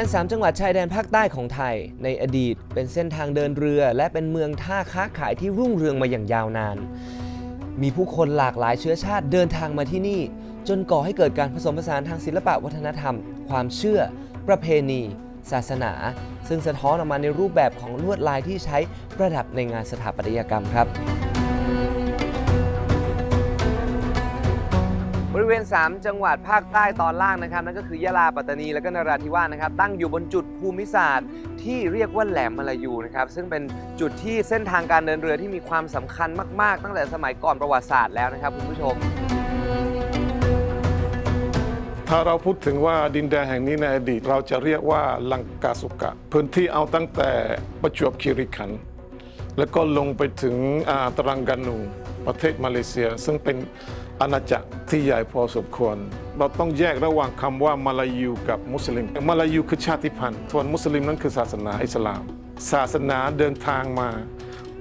แดน3 จังหวัดชายแดนภาคใต้ของไทย ในอดีตเป็นเส้นทางเดินเรือ และเป็นเมืองท่าค้าขายที่รุ่งเรืองมาอย่างยาวนาน มีผู้คนหลากหลายเชื้อชาติเดินทางมาที่นี่ จนก่อให้เกิดการผสมผสานทางศิลปะวัฒนธรรม ความเชื่อ ประเพณี ศาสนา ซึ่งสะท้อนออกมาในรูปแบบของลวดลายที่ใช้ประดับในงานสถาปัตยกรรมครับ ริเวณ 3 จังหวัดภาคใต้ตอนล่างนะครับนั่นก็คือยะลาปัตตานีและก็นราธิวาสนะครับตั้งอยู่บนจุดภูมิศาสตร์ ที่เรียกว่าแหลมมาลายูนะครับซึ่งเป็นจุดที่เส้นทางการเดินเรือที่มีความสำคัญมาก ๆ ตั้งแต่สมัยก่อนประวัติศาสตร์แล้วนะครับคุณผู้ชม ถ้าเราพูดถึงว่าดินแดนแห่งนี้ในอดีต เราจะเรียกว่าลังกาสุกะ พื้นที่เอาตั้งแต่ประจวบคีรีขันธ์แล้วก็ลงไปถึงอ่าตรังกานู ประเทศมาเลเซีย ซึ่งเป็น อาณาจักรที่ใหญ่พอสมควร เราต้องแยกระหว่างคำว่ามาลายูกับมุสลิมมาลายูคือชาติพันธุ์ส่วนมุสลิมนั้นคือศาสนาอิสลาม ศาสนาเดินทางมา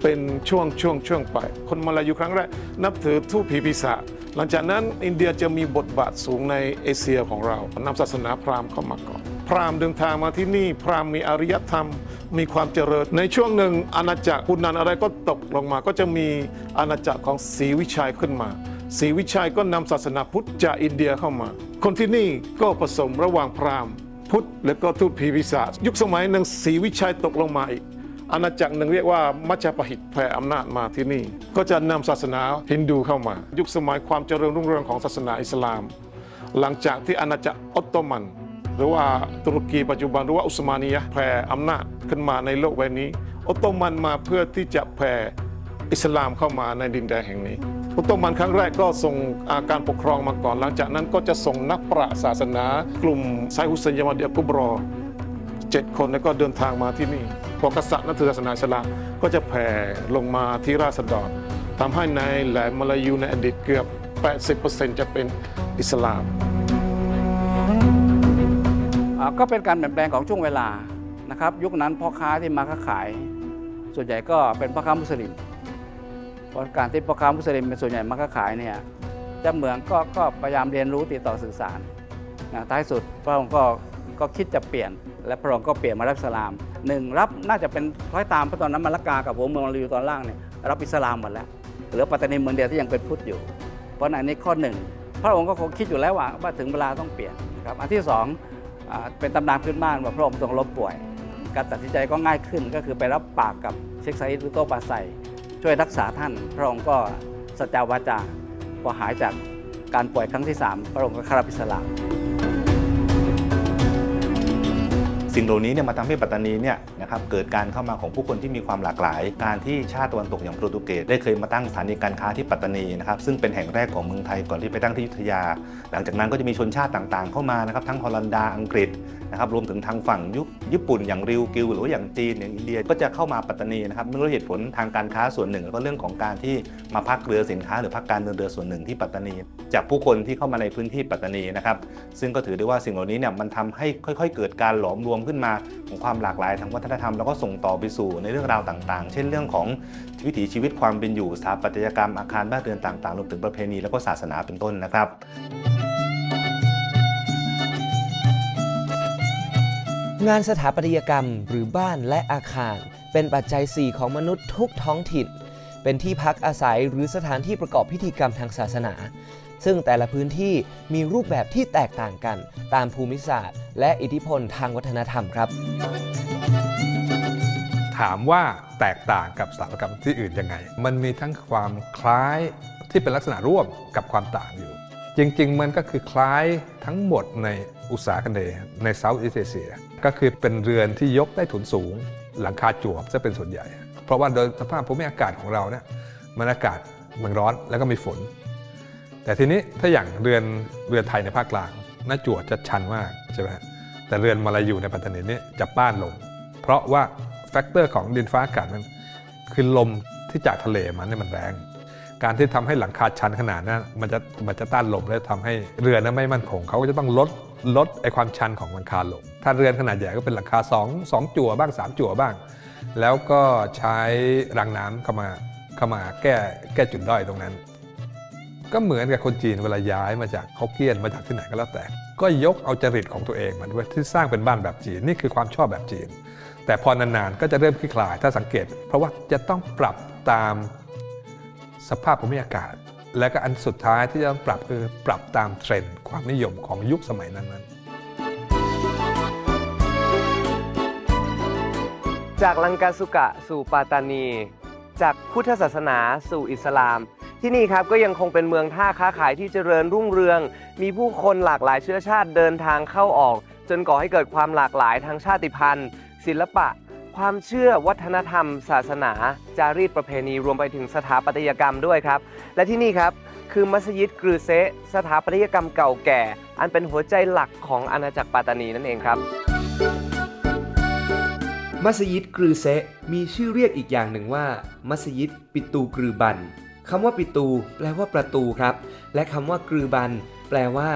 เป็นช่วงช่วงช่วงไป คนมาลายูครั้งแรก นับถือทูปผีปีศาจหลังจากนั้นอินเดียจะมีบทบาทสูงในเอเชียของเรานำศาสนาพราหมณ์เข้ามาก่อน พราหมณ์เดินทางมาที่นี่ พราหมณ์มีอารยธรรม มีความเจริญ ในช่วงหนึ่งอาณาจักรพุนันอะไรก็ตกลงมา ก็จะมีอาณาจักรของศรีวิชัยขึ้นมา ศรีวิชัยก็นำศาสนาพุทธจากอินเดียเข้ามา คนที่นี่ก็ผสมระหว่างพราหมณ์ พุทธและก็ทูตผีปีศาจยุคสมัยหนึ่งศรีวิชัยตกลงมาอีกอาณาจักรหนึ่งเรียกว่ามัจจปหิตแผ่อำนาจมาที่นี่ ก็จะนำศาสนาฮินดูเข้ามา ยุคสมัยความเจริญรุ่งเรืองของศาสนาอิสลาม หลังจากที่อาณาจักรออตโตมัน หรือว่าตุรกีปัจจุบันหรือว่าอุสมานียะแผ่อำนาจขึ้นมาในโลกใบนี้ออตโตมันมาเพื่อที่จะแผ่ อิสลามเข้ามาในดินแดนแห่งนี้ออตโตมันครั้งแรกก็ส่งอาการปกครองมาก่อน หลังจากนั้นก็จะส่งนักปราศาสนา กลุ่มไซฮุสเซนยามาเดียกุบรอเจ็ดคนแล้วก็เดินทางมาที่นี่พอกษัตริย์นับถือศาสนาอิสลามก็จะแผ่ลงมาที่ราษฎรทำให้ในแหลมมาลายูในอดีตเกือบ 80%จะเป็นอิสลามก็เป็นการเปลี่ยนแปลงของช่วงเวลานะครับ ยุคนั้นพ่อค้าที่มาค้าขาย ส่วนใหญ่ก็เป็นพ่อค้ามุสลิม เพราะการที่พ่อค้ามุสลิมเป็นส่วนใหญ่มาค้าขายเนี่ยเจ้าเมืองก็ก็พยายามเรียนรู้ติดต่อสื่อสารนะท้ายสุดพระองค์ก็ก็คิดจะเปลี่ยน และพระองค์ก็เปลี่ยนมารับอิสลามหนึ่งรับน่าจะเป็นคล้อยตามเพราะตอนนั้นมาละกากับหัวเมืองมาลายูตอนล่างเนี่ยรับอิสลามหมดแล้วเหลือปัตตานีเมืองเดียวที่ยังเป็นพุทธอยู่ เพราะฉะนั้นอันนี้ข้อหนึ่งพระองค์ก็คงคิดอยู่แล้วว่าว่าถึงเวลาต้องเปลี่ยนนะครับอันที่สองอเป็นตำนานพื้นบ้านว่าพระองค์ทรงล้มป่วย การตัดสินใจก็ง่ายขึ้นก็คือไปรับปากกับเชคไซด์ลุโตปาไซ ช่วยรักษาท่าน พระองค์ก็สัจจาวาจาพอหายจากการป่วยครั้งที่ 3 พระองค์ก็เข้ารับอิสลาสิ่งเหล่านี้เนี่ยมาทำให้ปัตตานีเนี่ยนะครับเกิดการเข้ามาของผู้คนที่มีความหลากหลาย การที่ชาติตะวันตกอย่างโปรตุเกสได้เคยมาตั้งสถานีการค้าที่ปัตตานีนะครับซึ่งเป็นแห่งแรกของเมืองไทยก่อนที่ไปตั้งที่อยุธยา หลังจากนั้นก็จะมีชนชาติต่างๆ เข้ามานะครับทั้งฮอลันดาอังกฤษ นะครับรวมถึงทางฝั่งยุคญี่ปุ่นอย่างริวกิวหรือว่าอย่างจีนอย่างอินเดียก็จะเข้ามาปัตตานีนะครับเนื่องด้วยเหตุผลทางการค้าส่วนหนึ่งแล้วก็เรื่องของการที่มาพักเรือสินค้า หรือพักการเดินเรือส่วนหนึ่งที่ปัตตานี จากผู้คนที่เข้ามาในพื้นที่ปัตตานีนะครับซึ่งก็ถือได้ว่าสิ่งเหล่านี้เนี่ยมันทำให้ค่อย ๆ เกิดการหลอมรวมขึ้นมาของความหลากหลายทางวัฒนธรรมแล้วก็ส่งต่อไปสู่ในเรื่องราวต่าง ๆ เช่นเรื่องของวิถีชีวิตความเป็นอยู่สถาปัตยกรรมอาคารบ้านเรือนต่างๆรวมถึงประเพณีแล้วก็ศาสนาเป็นต้นนะครับ งานสถาปัตยกรรมหรือบ้านและอาคาร เป็นปัจจัย 4 ของมนุษย์ทุกท้องถิ่น เป็นที่พักอาศัยหรือสถานที่ประกอบพิธีกรรมทางศาสนา ซึ่งแต่ละพื้นที่มีรูปแบบที่แตกต่างกัน ตามภูมิศาสตร์ และอิทธิพลทางวัฒนธรรมครับ ถามว่าแตกต่างกับสถาปัตยกรรมที่อื่นยังไง มันมีทั้งความคล้ายที่เป็นลักษณะร่วมกับความต่างอยู่ จริงๆ มันก็คือคล้ายทั้งหมดในอุตสาหกรรมในเซาท์อีสเอเชีย ก็คือเป็นเรือนที่ยกได้ถุนสูง หลังคาจั่วจะเป็นส่วนใหญ่ เพราะว่าโดยสภาพภูมิอากาศของเราเนี่ยมันอากาศมันร้อนแล้วก็มีฝน แต่ทีนี้ถ้าอย่างเรือนเรือนไทยในภาคกลางหน้าจั่วจะชันมากใช่ไหมแต่เรือนมาลายูในปัตตานีเนี่ยจะป้านลง เพราะว่าแฟกเตอร์ของดินฟ้าอากาศมันคือลมที่จากทะเลมันเนี่ยมันแรง การที่ทำให้หลังคาชันขนาดนั้นมันจะมันจะต้านลมและทำให้เรือนั้นไม่มั่นคงเขาก็จะต้องลด ลดไอความชันของหลังคาลง ถ้าเรือนขนาดใหญ่ก็เป็นหลังคา2 2จั่วบ้าง 3 จั่วบ้าง แล้วก็ใช้รางน้ำเข้ามาเข้ามาแก้แก้จุดด้อยตรงนั้น ก็เหมือนกับคนจีนเวลาย้ายมาจากฮกเกี้ยนมาจากที่ไหนก็แล้วแต่ ก็ยกเอาจริตของตัวเองมาด้วยที่สร้างเป็นบ้านแบบจีนนี่คือความชอบแบบจีน แต่พอนานๆก็จะเริ่มคลี่คลายถ้าสังเกต เพราะว่าจะต้องปรับตามสภาพภูมิอากาศ และก็อันสุดท้ายที่จะต้องปรับคือปรับตามเทรนด์ความนิยมของยุคสมัยนั้นๆจากลังกาสุกะสู่ปาตานี จากพุทธศาสนาสู่อิสลาม ที่นี่ครับก็ยังคงเป็นเมืองท่าค้าขายที่เจริญรุ่งเรือง มีผู้คนหลากหลายเชื้อชาติเดินทางเข้าออก จนก่อให้เกิดความหลากหลายทางชาติพันธุ์ ศิลปะ ความเชื่อวัฒนธรรม ศาสนา จารีตประเพณีรวมไปถึงสถาปัตยกรรมด้วยครับ และที่นี่ครับคือมัสยิดกรือเซะสถาปัตยกรรมเก่าแก่ อันเป็นหัวใจหลักของอาณาจักรปาตานีนั่นเองครับ มัสยิดกรือเซะมีชื่อเรียกอีกอย่างหนึ่งว่า มัสยิดปิตูกรือบันคำว่าปิตู แปลว่าประตูครับ และคำว่ากรือบัน แปลว่า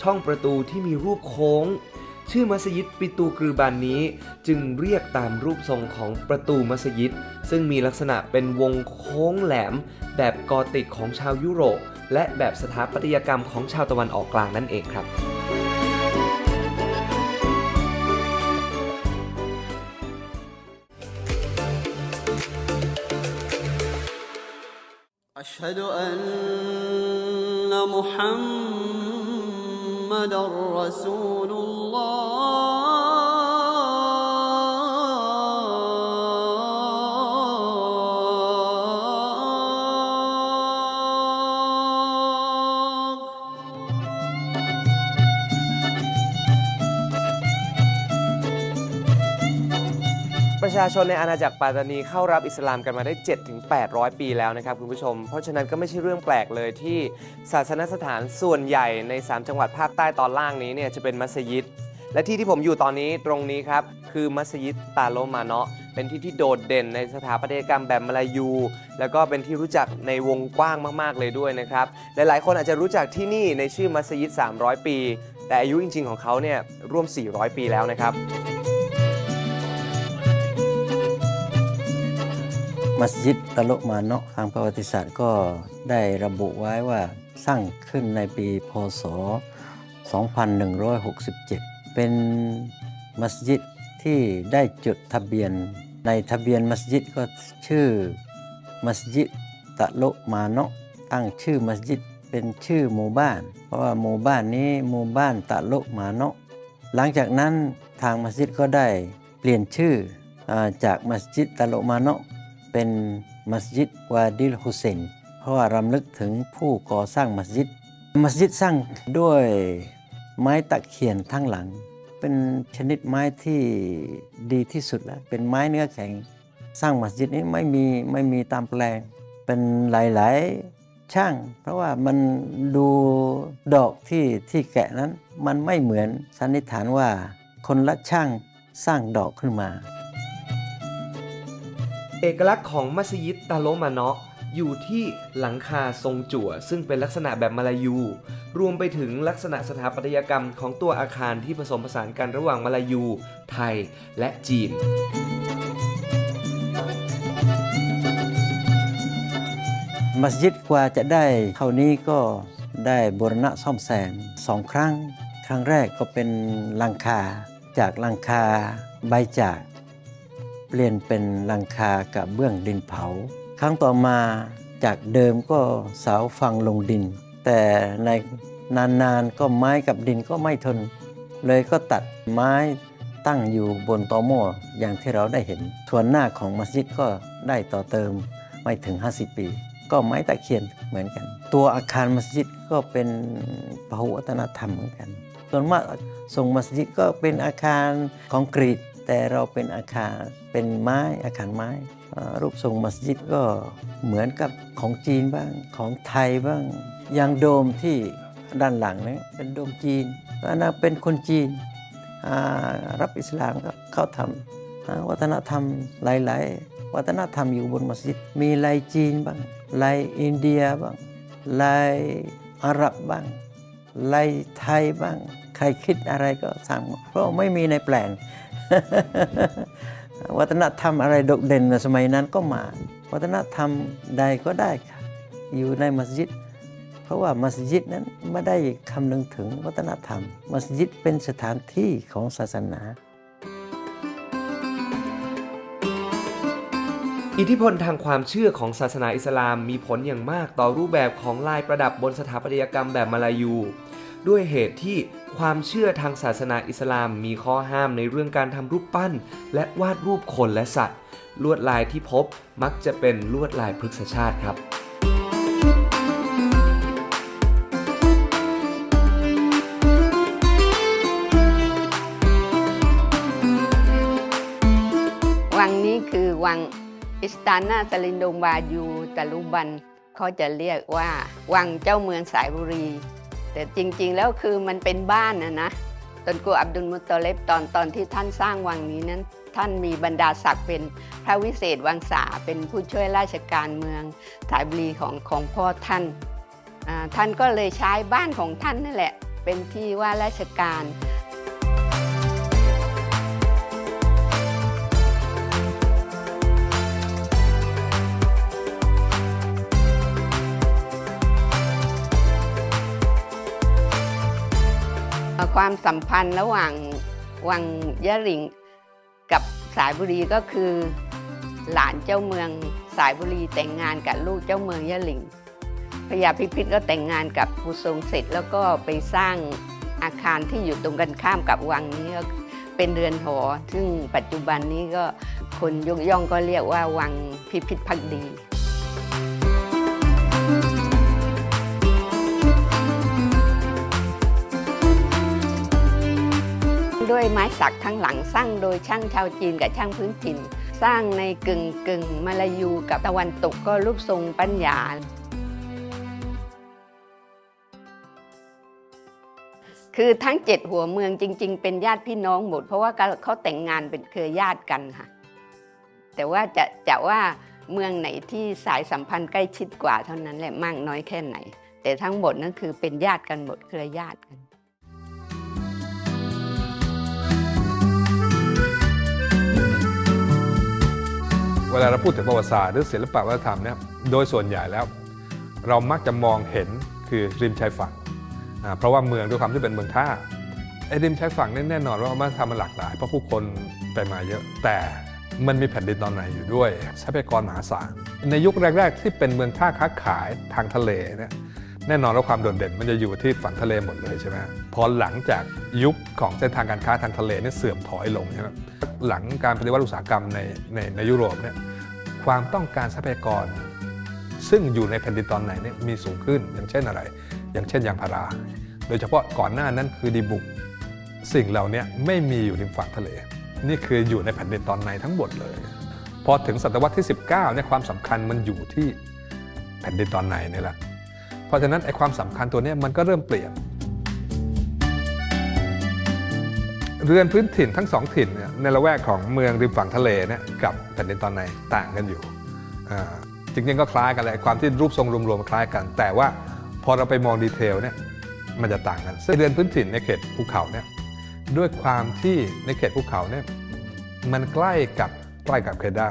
ช่องประตูที่มีรูปโค้ง ชื่อมัสยิดปิตูกรือบานนี้ จึงเรียกตามรูปทรงของประตูมัสยิด ซึ่งมีลักษณะเป็นวงโค้งแหลม แบบกอติกของชาวยุโรป และแบบสถาปัตยกรรมของชาวตะวันออกกลางนั่นเองครับอัชฮะดุอันมุฮัม محمد رسول الله. ประชาชนในอาณาจักรปาตานีเข้ารับอิสลามกันมาได้ 7-800 ปีแล้วนะครับคุณผู้ชม เพราะฉะนั้นก็ไม่ใช่เรื่องแปลกเลยที่ศาสนสถานส่วนใหญ่ใน 3 จังหวัดภาคใต้ตอนล่างนี้เนี่ยจะเป็นมัสยิด และที่ที่ผมอยู่ตอนนี้ตรงนี้ครับ คือมัสยิดตาโลมาเนาะเป็นที่ที่โดดเด่นในสถาปัตยกรรมแบบมาลายู แล้วก็เป็นที่รู้จักในวงกว้างมาก ๆ เลยด้วยนะครับ หลาย ๆ คนอาจจะรู้จักที่นี่ในชื่อมัสยิด 300 ปี แต่อายุจริง ๆ ของเขาเนี่ยร่วม 400 ปีแล้วนะครับ มัสยิดตะลุมาเนาะทางประวัติศาสตร์ก็ได้ระบุไว้ว่าสร้างขึ้นในปีพศ 2167 เป็นมัสยิดที่ได้จดทะเบียน ในทะเบียนมัสยิดก็ชื่อมัสยิดตะลุมาเนาะตั้งชื่อมัสยิดเป็นชื่อหมู่บ้าน เพราะว่าหมู่บ้านนี้หมู่บ้านตะลุมาเนาะหลังจากนั้นทางมัสยิดก็ได้เปลี่ยนชื่ออจากมัสยิดตะโลมาเนะ เป็นมัสยิดวาดิลฮุเซนเพราะว่ารำลึกถึงผู้ก่อสร้างมัสยิด มัสยิดสร้างด้วยไม้ตะเคียนทั้งหลัง เป็นชนิดไม้ที่ดีที่สุดแล้ว เป็นไม้เนื้อแข็ง สร้างมัสยิดนี้ไม่มีไม่มีตามแปลง เป็นหลายๆช่าง เพราะว่ามันดูดอกที่ที่แกะนั้น มันไม่เหมือนสันนิษฐานว่าคนละช่างสร้างดอกขึ้นมา เอกลักษณ์ของมัสยิดตาโลมาเนาะอยู่ที่หลังคาทรงจั่ว ซึ่งเป็นลักษณะแบบมาลายู รวมไปถึงลักษณะสถาปัตยกรรมของตัวอาคารที่ผสมผสานกันระหว่างมาลายู ไทย และจีน มัสยิดกว่าจะได้เท่านี้ก็ได้บูรณะซ่อมแซมสองครั้ง ครั้งแรกก็เป็นหลังคา จากหลังคาใบจาก เปลี่ยนเป็นหลังคากับเบื้องดินเผา ครั้งต่อมาจากเดิมก็เสาฟังลงดิน แต่ในนานๆก็ไม้กับดินก็ไม่ทน เลยก็ตัดไม้ตั้งอยู่บนตอหม้ออย่างที่เราได้เห็นส่วนหน้าของมัสยิดก็ได้ต่อเติมไม่ถึง 50 ปี ก็ไม้ตะเคียนเหมือนกัน ตัวอาคารมัสยิดก็เป็นพหุวัฒนธรรมเหมือนกันส่วนมากทรงมัสยิดก็เป็นอาคารคอนกรีต แต่เราเป็นอาคารเป็นไม้อาคารไม้ รูปทรงมัสยิดก็เหมือนกับของจีนบ้างของไทยบ้างอย่างโดมที่ด้านหลังนี่เป็นโดมจีนอันนั้นเป็นคนจีนรับอิสลามก็เข้าทำวัฒนธรรมหลาย ๆ วัฒนธรรมอยู่บนมัสยิด มีลายจีนบ้างลายอินเดียบ้างลายอาหรับบ้างลายไทยบ้าง ใครคิดอะไรก็สั่งเพราะไม่มีในแปลน วัฒนธรรมอะไรโดดเด่นในสมัยนั้นก็มา วัฒนธรรมใดก็ได้ค่ะอยู่ในมัสยิด เพราะว่ามัสยิดนั้นไม่ได้คำนึงถึงวัฒนธรรม มัสยิดเป็นสถานที่ของศาสนา อิทธิพลทางความเชื่อของศาสนาอิสลามมีผลอย่างมากต่อรูปแบบของลายประดับบนสถาปัตยกรรมแบบมาลายู ด้วยเหตุที่ความเชื่อทางศาสนาอิสลามมีข้อห้ามในเรื่องการทำรูปปั้น และวาดรูปคนและสัตว์ ลวดลายที่พบมักจะเป็นลวดลายพฤกษชาติครับวังนี้คือวังอิสตานาตลินดงบายูตะลุบัน เขาจะเรียกว่า วังเจ้าเมืองสายบุรี แต่จริงๆ แล้วคือมันเป็นบ้านนะนะตนกูอับดุลมุตตเลบตอนตอนที่ท่านสร้างวังนี้นั้น ท่านมีบรรดาศักดิ์เป็นพระวิเศษวังสาเป็นผู้ช่วยราชการเมืองสายบุรีของของพ่อท่าน ท่านก็เลยใช้บ้านของท่านนั่นแหละ เป็นที่ว่าราชการ ความสัมพันธ์ระหว่างวังยะหลิงกับสายบุรีก็คือ หลานเจ้าเมืองสายบุรีแต่งงานกับลูกเจ้าเมืองยะหลิงพญาพิพิธก็แต่งงานกับผู้ทรงเสร็จแล้วก็ไปสร้างอาคารที่อยู่ตรงกันข้ามกับวังนี้ก็เป็นเรือนหอ ซึ่งปัจจุบันนี้ก็คนยกย่องก็เรียกว่าวังพิพิธภักดี ด้วยไม้สักทั้งหลังสร้างโดยช่างชาวจีนกับช่างพื้นถิ่น สร้างในกึ่งกึ่งมาลายูกับตะวันตกก็รูปทรงปัญญาคือทั้งเจ็ดหัวเมืองจริง ๆ เป็นญาติพี่น้องหมด เพราะว่าเขาแต่งงานเป็นเครือญาติกันค่ะ แต่ว่าจะจะว่าเมืองไหนที่สายสัมพันธ์ใกล้ชิดกว่าเท่านั้นแหละมากน้อยแค่ไหน แต่ทั้งหมดนั่นคือเป็นญาติกันหมดเครือญาติกัน เวลาเราพูดถึงประวัติศาสตร์หรือศิลปะวัฒนธรรมเนี่ยโดยส่วนใหญ่แล้ว เรามักจะมองเห็นคือริมชายฝั่งเพราะว่าเมืองด้วยความที่เป็นเมืองท่าไอ้ริมชายฝั่งแน่นอนว่าวัฒนธรรมมันหลากหลายเพราะผู้คนไปมาเยอะแต่มันมีแผ่นดินตอนไหนอยู่ด้วยทรัพยากรมหาศาลในยุคแรก ๆ ที่เป็นเมืองท่าค้าขายทางทะเลเนี่ย แน่นอนว่าความโดดเด่นมันจะอยู่ที่ฝั่งทะเลหมดเลยใช่ไหมพอหลังจากยุคของเส้นทางการค้าทางทะเลเนี่ยเสื่อมถอยลงใช่ไหมหลังการปฏิวัติอุตสาหกรรมในในในยุโรปเนี่ยความต้องการทรัพยากร ซึ่งอยู่ในแผ่นดินตอนไหนเนี่ยมีสูงขึ้นอย่างเช่นอะไร อย่างเช่นยางพารา โดยเฉพาะก่อนหน้านั้นคือดีบุกสิ่งเหล่านี้ไม่มีอยู่ริมฝั่งทะเล นี่คืออยู่ในแผ่นดินตอนในทั้งหมดเลย พอถึงศตวรรษที่ 19เนี่ยความสำคัญมันอยู่ที่แผ่นดินตอนในนี่แหละ เพราะฉะนั้นไอ้ความสำคัญตัวนี้มันก็เริ่มเปลี่ยน เรือนพื้นถิ่นทั้งสองถิ่นเนี่ยในละแวกของเมืองริมฝั่งทะเลเนี่ยกับแผ่นดินตอนในต่างกันอยู่จริงๆก็คล้ายกันแหละความที่รูปทรงรวมๆคล้ายกัน แต่ว่าพอเราไปมองดีเทลเนี่ยมันจะต่างกันซึ่งเรือนพื้นถิ่นในเขตภูเขาเนี่ยด้วยความที่ในเขตภูเขาเนี่ยมันใกล้กับใกล้กับเคดา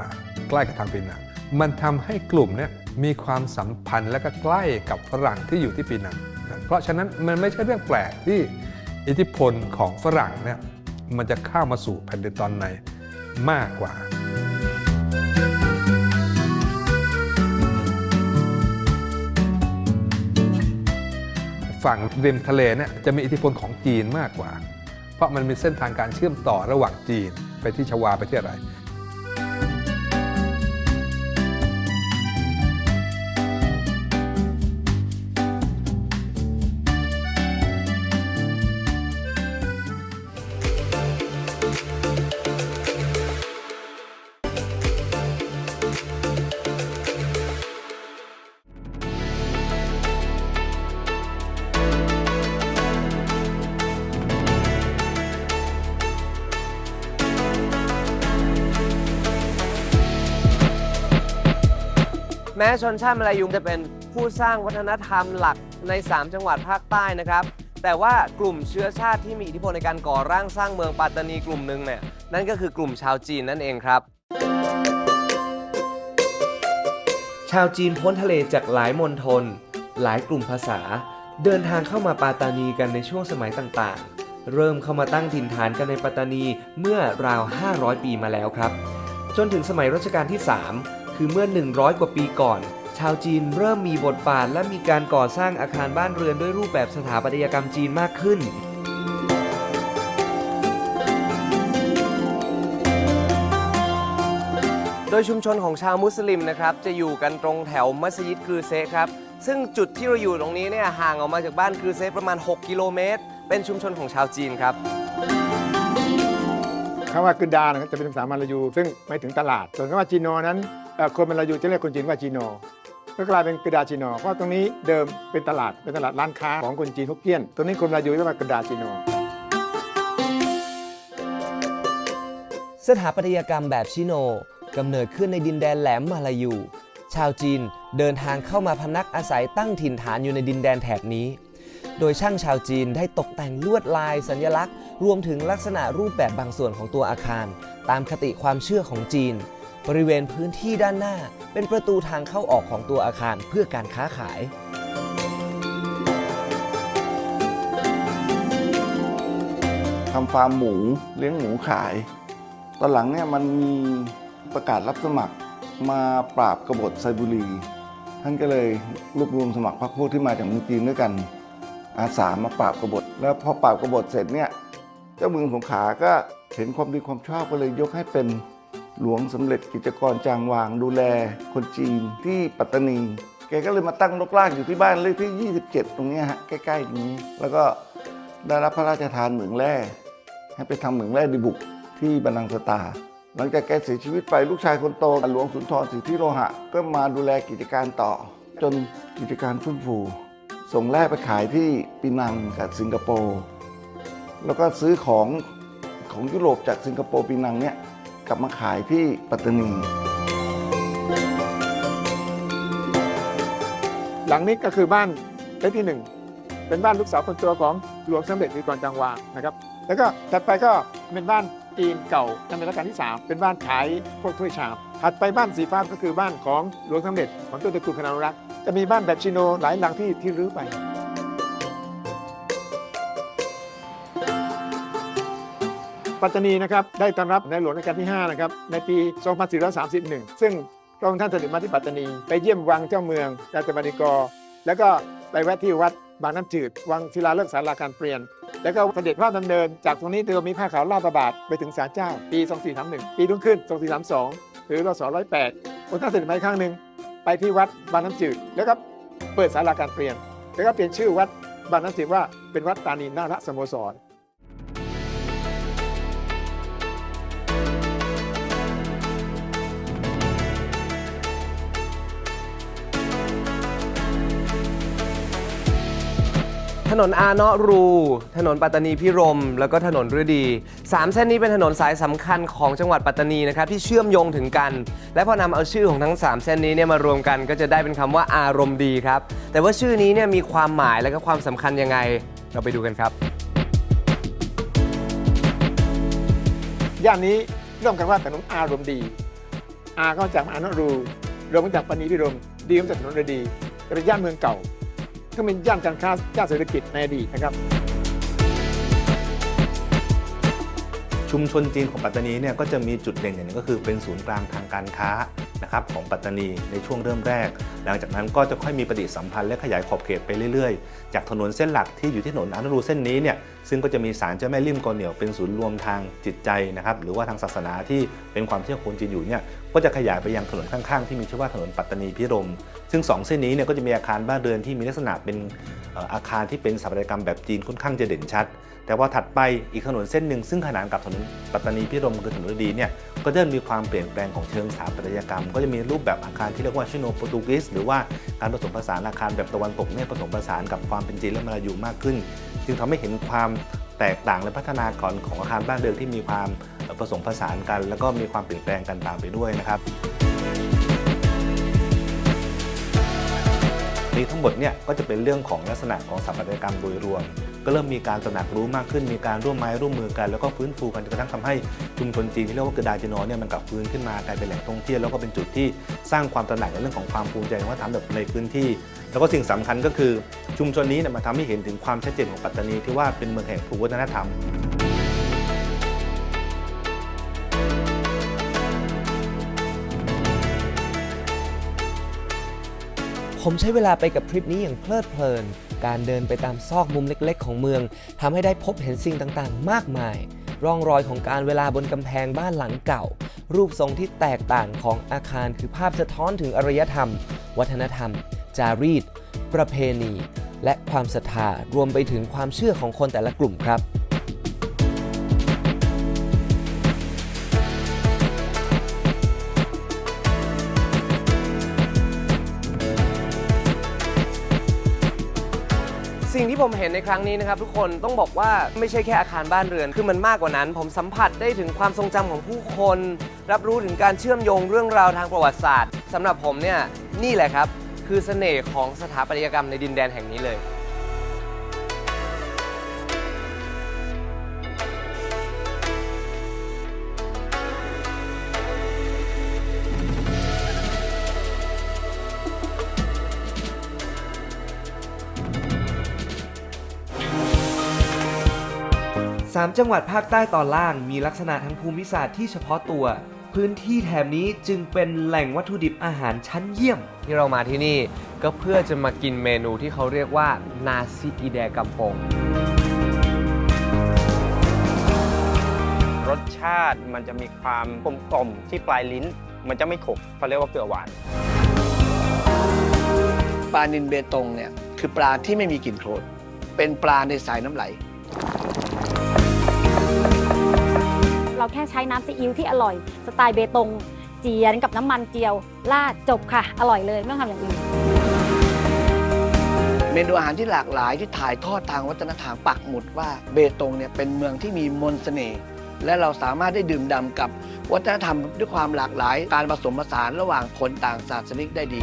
ใกล้กับทางปีนังมันทำให้กลุ่มเนี่ย มีความสัมพันธ์และก็ใกล้กับฝรั่งที่อยู่ที่ปีนัง เพราะฉะนั้นมันไม่ใช่เรื่องแปลกที่อิทธิพลของฝรั่งเนี่ยมันจะเข้ามาสู่แผ่นดินตอนในมากกว่าฝั่งริมทะเลเนี่ยจะมีอิทธิพลของจีนมากกว่า เพราะมันมีเส้นทางการเชื่อมต่อระหว่างจีนไปที่ชวาไปที่อะไร แม้ชนชาติมาลายูจะเป็นผู้สร้างวัฒนธรรมหลักใน 3 จังหวัดภาคใต้นะครับ แต่ว่ากลุ่มเชื้อชาติที่มีอิทธิพลในการก่อร่างสร้างเมืองปัตตานีกลุ่มหนึ่งเนี่ยนั่นก็คือกลุ่มชาวจีนนั่นเองครับ ชาวจีนพ้นทะเลจากหลายมณฑลหลายกลุ่มภาษา เดินทางเข้ามาปาตานีกันในช่วงสมัยต่างๆ เริ่มเข้ามาตั้งถิ่นฐานกันในปัตตานีเมื่อราว 500 ปีมาแล้วครับ จนถึงสมัยรัชกาลที่ 3 คือเมื่อ 100 กว่าปีก่อน ชาวจีนเริ่มมีบทบาทและมีการก่อสร้างอาคารบ้านเรือนด้วยรูปแบบสถาปัตยกรรมจีนมากขึ้นโดยชุมชนของชาวมุสลิมนะครับจะอยู่กันตรงแถวมัสยิดกรือเซครับซึ่งจุดที่เราอยู่ตรงนี้เนี่ยห่างออกมาจากบ้านกรือเซประมาณ 6 กิโลเมตร เป็นชุมชนของชาวจีนครับ คำว่ากึดานจะเป็นภาษามาลายู ซึ่งหมายถึงตลาด ส่วนคำว่าจีโนนั้นคนมาลายูจะเรียกคนจีนว่าจีโนก็กลายเป็นกึดาจีโนเพราะตรงนี้เดิมเป็นตลาดเป็นตลาดร้านค้าของคนจีนฮกเกี้ยนตรงนี้คนมาลายูเรียกว่ากึดาจีโนสถาปัตยกรรมแบบชิโนกำเนิดขึ้นในดินแดนแหลมมาลายู ชาวจีนเดินทางเข้ามาพำนักอาศัยตั้งถิ่นฐานอยู่ในดินแดนแถบนี้ โดยช่างชาวจีนได้ตกแต่งลวดลายสัญลักษณ์ รวมถึงลักษณะรูปแบบบางส่วนของตัวอาคาร ตามคติความเชื่อของจีน บริเวณพื้นที่ด้านหน้า เป็นประตูทางเข้าออกของตัวอาคารเพื่อการค้าขายทำฟาร์มหมูเลี้ยงหมูขาย ตอนหลังเนี่ยมันมีประกาศรับสมัครมาปราบกบฏไซบุรี ท่านก็เลยรวบรวมสมัครพรรคพวกที่มาจากเมืองจีนด้วยกัน อาสามาปราบกบฏ แล้วพอปราบกบฏเสร็จเนี่ยเจ้าเมืองสงขลาก็เห็นความดีความชอบก็เลยยกให้เป็นหลวงสำเร็จกิจกรจางวางดูแลคนจีนที่ปัตตานี แกก็เลยมาตั้งรกรากอยู่ที่บ้านเลขที่ 27 ตรงนี้ฮะใกล้ๆนี้ แล้วก็ได้รับพระราชทานเหมืองแร่ให้ไปทำเหมืองแร่ดีบุกที่บันลังสตา หลังจากแกเสียชีวิตไปลูกชายคนโตหลวงสุนทรสิทธิโลหะ ก็มาดูแลกิจการต่อ จนกิจการฟื้นฟู ส่งแร่ไปขายที่ปีนังกับสิงคโปร์แล้วก็ซื้อของของยุโรปจากสิงคโปร์ปีนังเนี่ยกลับมาขายที่ปัตตานี หลังนี้ก็คือบ้านเลขที่หนึ่งเป็นบ้านลูกสาวคนโตของหลวงสำเร็จกิจกรจางหวานะครับ แล้วก็ถัดไปก็เป็นบ้านจีนเก่าในรัชกาลที่ 3 เป็นบ้านขายพวกถ้วยชามถัดไปบ้านสีฟ้าก็คือบ้านของหลวงสำเร็จของต้นตระกูลคณารักษ์ จะมีบ้านแบบชิโนหลายหลังที่ที่รื้อไปปัตตานีนะครับได้ต้อนรับในหลวงรัชกาลที่5นะครับในปี 2431 ซึ่งพระองค์ท่านเสด็จมาที่ปัตตานี ไปเยี่ยมวังเจ้าเมืองกาญจนานิกรแล้วก็ไปแวะที่วัดบางน้ำจืด วังศิลาฤกษ์ศาลาการเปลี่ยน แล้วก็เสด็จพระดำเนิน จากตรงนี้เดิมมีผ้าขาวลาดประบาทไปถึงศาลเจ้า ปี 2431 ปีรุ่งขึ้น 2432 หรือรศ108องค์ท่านเสด็จมาอีกครั้งหนึ่ง ไปที่วัดบางน้ำจืด แล้วก็เปิดศาลาการเปลี่ยน แล้วก็เปลี่ยนชื่อวัดบางน้ำจืดว่าเป็นวัดตานีนาระสโมสรถนนอาเนาะรู ถนนปัตตานีพิรม แล้วก็ถนนฤดี สามเส้นนี้เป็นถนนสายสำคัญของจังหวัดปัตตานีนะครับที่เชื่อมโยงถึงกัน และพอนำเอาชื่อของทั้ง 3 เส้นนี้เนี่ยมารวมกันก็จะได้เป็นคำว่าอารมณ์ดีครับ แต่ว่าชื่อนี้เนี่ยมีความหมายและก็ความสำคัญยังไง เราไปดูกันครับ ย่านนี้เริ่มกันว่าถนนอารมณ์ดี อาก็มาจากอานรูรวมจากปณีพิรมดีมาจากถนนรดีเป็นย่านเมืองเก่าก็เป็นย่านการค้าย่านเศรษฐกิจในอดีตนะครับ ชุมชนจีนของปัตตานีเนี่ยก็จะมีจุดเด่นอย่างหนึงก็คือเป็นศูนย์กลางทางการค้านะครับของปัตตานีในช่วงเริ่มแรก หลังจากนั้นก็จะค่อยมีปฏิสัมพันธ์และขยายขอบเขตไปเรื่อยๆ จากถนนเส้นหลักที่อยู่ที่ถนนอานารูเส้นนี้เนี่ยซึ่งก็จะมีศาลเจ้าแม่ริมกอเหนียวเป็นศูนย์รวมทางจิตใจนะครับหรือว่าทางศาสนาที่เป็นความเชื่อคนจีนอยู่เนี่ยก็จะขยายไปยังถนนข้างๆ ที่มีชื่อว่าถนนปัตตานีพิรม ซึ่งสองเส้นนี้เนี่ยก็จะมีอาคารบ้านเรือนที่มีลักษณะเป็นเอ่ออาคารที่เป็นสถาปัตยกรรมแบบจีนค่อนข้างจะเด่นชัด แต่ว่าถัดไปอีกถนนเส้นหนึ่งซึ่งขนานกับถนนปัตตานีพิรมคือถนนดีเนี่ยก็จะมีความเปลี่ยนแปลงของเชิงสถาปัตยกรรม ก็จะมีรูปแบบอาคารที่เรียกว่าชิโนโปรตุเกสหรือว่าการผสมผสานอาคารแบบตะวันตกเนี่ยผสมผสานกับความเป็นจีนและมาลายูมากขึ้น จึงทำให้เห็นความแตกต่างและพัฒนาก่อนของอาคารบ้านเรือนที่มีความผสมผสานกัน แล้วก็มีความเปลี่ยนแปลงกันตามไปด้วยนะครับนี้ทั้งหมดเนี่ยก็จะเป็นเรื่องของลักษณะของสถาปัตยกรรมโดยรวม ก็เริ่มมีการตระหนักรู้มากขึ้น มีการร่วมไม้ร่วมมือกัน แล้วก็ฟื้นฟูกันจนกระทั่งทำให้ชุมชนจีนที่เรียกว่าเกอดาจนอเนี่ยมันกลับฟื้นขึ้นมากลายเป็นแหล่งท่องเที่ยวแล้วก็เป็นจุดที่สร้างความตระหนักในเรื่องของความภูมิใจวัฒนธรรมแบบในพื้นที่ แล้วก็สิ่งสำคัญก็คือชุมชนนี้เนี่ยมันทำให้เห็นถึงความชัดเจนของปัตตานีที่ว่าเป็นเมืองแห่งภูวัฒนธรรมผมใช้เวลาไปกับทริปนี้อย่างเพลิดเพลิน การเดินไปตามซอกมุมเล็กๆ ของเมืองทำให้ได้พบเห็นสิ่งต่างๆ มากมาย ร่องรอยของการเวลาบนกำแพงบ้านหลังเก่า รูปทรงที่แตกต่างของอาคารคือภาพสะท้อนถึงอารยธรรม วัฒนธรรม จารีต ประเพณี และความศรัทธารวมไปถึงความเชื่อของคนแต่ละกลุ่มครับ ผมเห็นในครั้งนี้นะครับทุกคนต้องบอกว่าไม่ใช่แค่อาคารบ้านเรือน คือมันมากกว่านั้น ผมสัมผัสได้ถึงความทรงจำของผู้คน รับรู้ถึงการเชื่อมโยงเรื่องราวทางประวัติศาสตร์สำหรับผมเนี่ยนี่แหละครับ คือเสน่ห์ของสถาปัตยกรรมในดินแดนแห่งนี้เลย สามจังหวัดภาคใต้ตอนล่างมีลักษณะทางภูมิศาสตร์ที่เฉพาะตัว พื้นที่แถบนี้จึงเป็นแหล่งวัตถุดิบอาหารชั้นเยี่ยม ที่เรามาที่นี่ก็เพื่อจะมากินเมนูที่เขาเรียกว่านาซิอีแดกัมปง รสชาติมันจะมีความกลมกล่อมที่ปลายลิ้น มันจะไม่ขบเขาเรียกว่าเกลือหวาน ปลานินเบตงเนี่ยคือปลาที่ไม่มีกลิ่นโคลนเป็นปลาในสายน้ำไหล เราแค่ใช้น้ำซีอิ๊วที่อร่อย สไตล์เบตง เจียนกับน้ำมันเจียวราดจบค่ะ อร่อยเลยไม่ต้องทำอย่างอื่น เมนูอาหารที่หลากหลายที่ถ่ายทอดทางวัฒนธรรมปักหมุดว่าเบตงเนี่ยเป็นเมืองที่มีมนต์เสน่ห์และเราสามารถได้ดื่มด่ำกับวัฒนธรรมด้วยความหลากหลาย การผสมผสานระหว่างคนต่างศาสนิกได้ดี